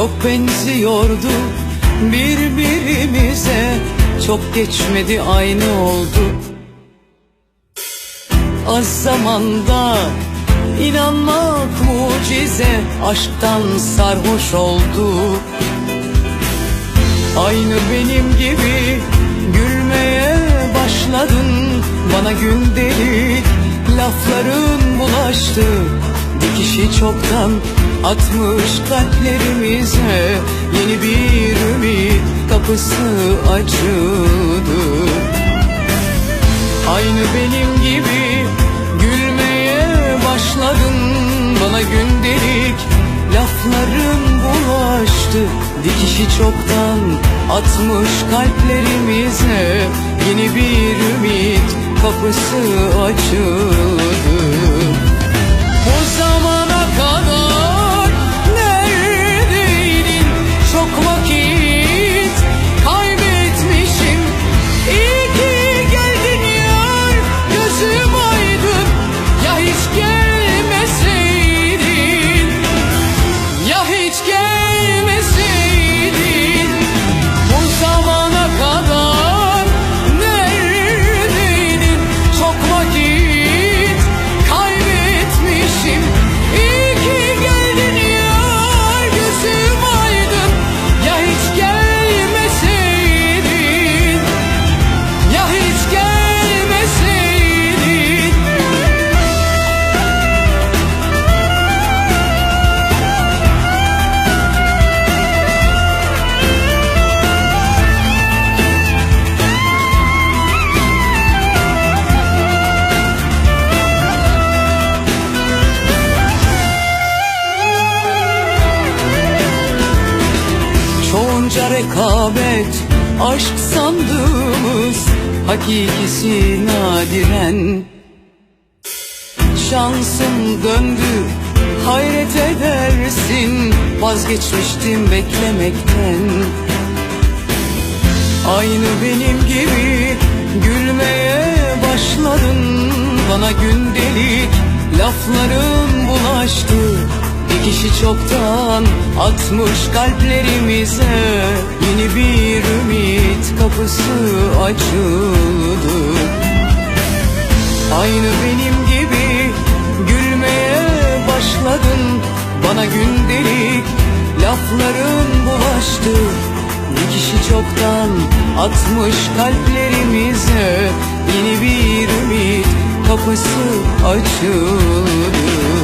Çok benziyordu birbirimize. Çok geçmedi aynı olduk Az zamanda inanmak mucize Aşktan sarhoş olduk Aynı benim gibi gülmeye başladın. Bana gündelik lafların bulaştı Dikişi çoktan atmış kalplerimize. Yeni bir ümit kapısı açıldı. Aynı benim gibi gülmeye başladın. Bana gündelik lafların bulaştı. Dikişi çoktan atmış kalplerimize. Yeni bir ümit kapısı açıldı Çoğunca rekabet aşk sandığımız Hakikisi nadiren. Şansım döndü hayret edersin. Vazgeçmiştim beklemekten. Aynı benim gibi gülmeye başladın. Bana gündelik lafların bulaştı Dikişi çoktan atmış kalplerimize. Yeni bir ümit kapısı açıldı. Aynı benim gibi gülmeye başladın. Bana gündelik lafların bulaştı. Dikişi çoktan atmış kalplerimize. Yeni bir ümit kapısı açıldı